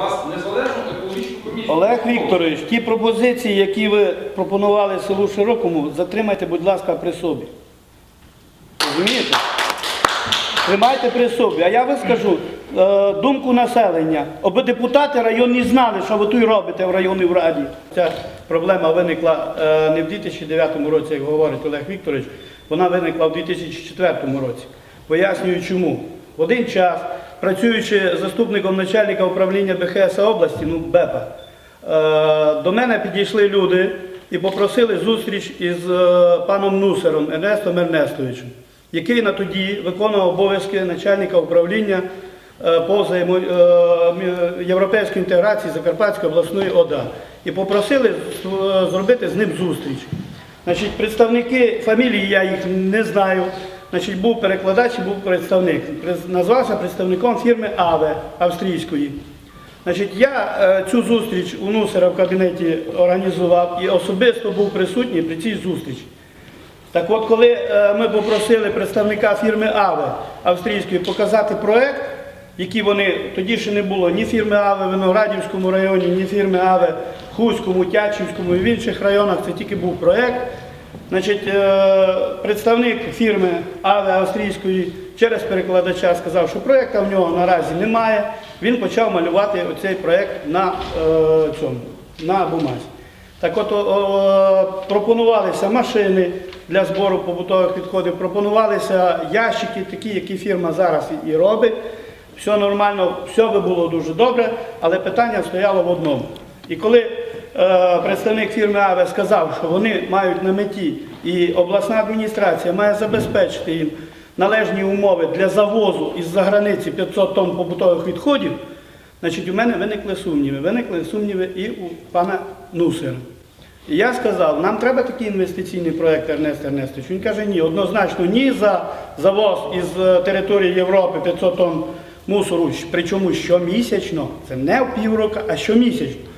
вас незалежну екологічну комісію. Олег Вікторович, ті пропозиції, які ви пропонували селу Широкому, затримайте, будь ласка, при собі. Розумієте? Тримайте при собі. А я вам скажу е, думку населення. Аби депутати районні знали, що ви тут робите в районній раді. Ця проблема виникла е, не в 2009 році, як говорить Олег Вікторович, вона виникла в 2004 році. Пояснюю чому. В один час, працюючи заступником начальника управління БХС області, ну БЕПа, е, до мене підійшли люди і попросили зустріч із е, паном Нусером Ернестом Ернестовичем, який на тоді виконував обов'язки начальника управління е, по європейської інтеграції Закарпатської обласної ОДА. І попросили зробити з ним зустріч. Значить, представники фамілії я їх не знаю. Значить, був перекладач і був представник. Назвався представником фірми АВЕ австрійської. Значить, я е, цю зустріч у Нусера в кабінеті організував і особисто був присутній при цій зустрічі. Так от, коли е, ми попросили представника фірми АВЕ австрійської показати проект, який вони, тоді ще не було ні фірми АВЕ в Виноградівському районі, ні фірми АВЕ в Хуському, Тячівському і в інших районах, це тільки був проект. Значить, е, представник фірми АВЕ австрійської через перекладача сказав, що проєкту в нього наразі немає. Він почав малювати оцей проєкт на е, цьому, на бумазі. Так от пропонувалися машини для збору побутових відходів, пропонувалися ящики, такі, які фірма зараз і- робить. Все нормально, все би було дуже добре, але питання стояло в одному. І коли представник фірми АВЕ сказав, що вони мають на меті і обласна адміністрація має забезпечити їм належні умови для завозу із-за границі 500 тонн побутових відходів, Значить, у мене виникли сумніви. Виникли сумніви і у пана Нусера. І я сказав, нам треба такий інвестиційний проєкт Ернест Ернестович. Він каже, ні, однозначно ні за завоз із е, території Європи 500 тонн мусору, причому щомісячно, це не в півроку, а щомісячно.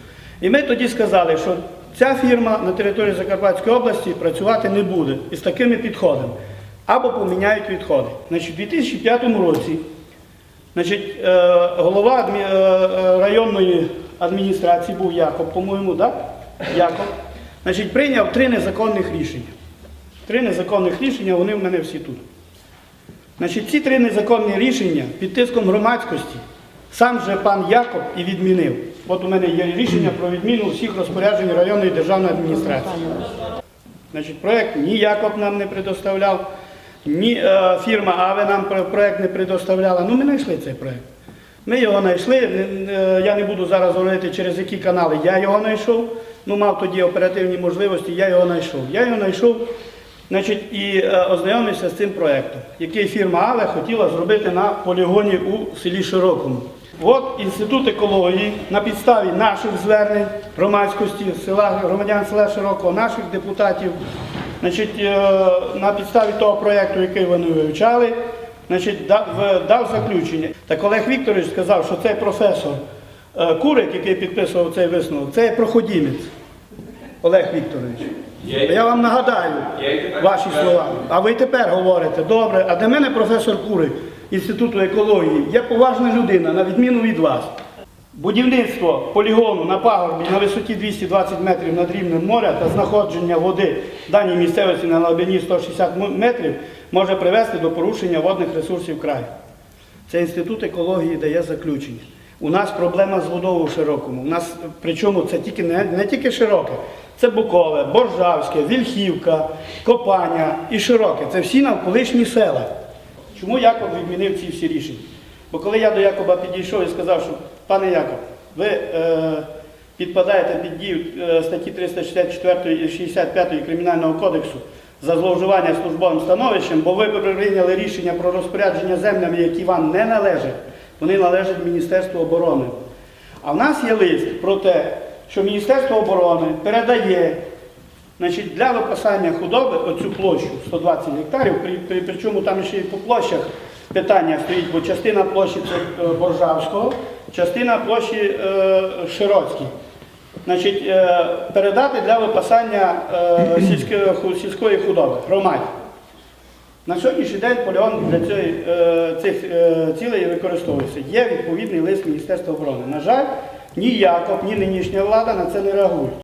І ми тоді сказали, що ця фірма на території Закарпатської області працювати не буде із такими підходами. Або поміняють відходи. Значить, у 2005 році Значить, е, голова е, е, районної адміністрації був Якоб, по-моєму, так? Якоб. Значить, прийняв три незаконних рішення. Три незаконних рішення, вони в мене всі тут. Значить, ці три незаконні рішення під тиском громадськості сам же пан Якоб і відмінив. От у мене є рішення про відміну всіх розпоряджень районної державної адміністрації. Значить, проєкт Якоб нам не предоставляв, ні е, фірма АВЕ нам проєкт не предоставляла. Ну, ми знайшли цей проєкт. Ми його знайшли. е, Я не буду зараз говорити, через які канали я його знайшов. Ну, мав тоді оперативні можливості, я його знайшов. Я його знайшов значить, і е, ознайомився з цим проєктом, який фірма АВЕ хотіла зробити на полігоні у селі Широкому. От інститут екології на підставі наших звернень громадськості села, громадян села Широкого, наших депутатів, значить, е, на підставі того проєкту, який вони вивчали, значить, дав, дав заключення. Так Олег Вікторович сказав, що цей професор е, Курик, який підписував цей висновок, це проходімець. Олег Вікторович. Я вам нагадаю ваші слова. А ви тепер говорите, добре, а для мене професор Курик Інституту екології є поважна людина, на відміну від вас. Будівництво полігону на пагорбі на висоті 220 метрів над рівнем моря та знаходження води в даній місцевості на глибині 160 метрів може привести до порушення водних ресурсів краю. Це інститут екології дає заключення. У нас проблема з водою у широкому. У нас, причому це тільки не, не тільки широке, це Букове, Боржавське, Вільхівка, Копаня і Широке. Це всі навколишні села. Чому Яков відмінив ці всі рішення? Бо коли я до Якоба підійшов і сказав, що пане Яков, ви е, підпадаєте під дію е, статті 364 і 65 Кримінального кодексу за зловживання службовим становищем, бо ви прийняли рішення про розпорядження землями, які вам не належать, вони належать Міністерству оборони. А в нас є лист про те, що Міністерство оборони передає Значить, для випасання худоби оцю площу 120 гектарів, при, при, причому там ще й по площах питання стоїть, бо частина площі це е, Боржавського, частина площі е, Широцькій. Значить, е, передати для випасання е, сільської, сільської худоби громаді. На сьогоднішній день полігон для цієї, е, цих е, цілей використовується. Є відповідний лист Міністерства оборони. На жаль, ні Яков, ні нинішня влада на це не реагують.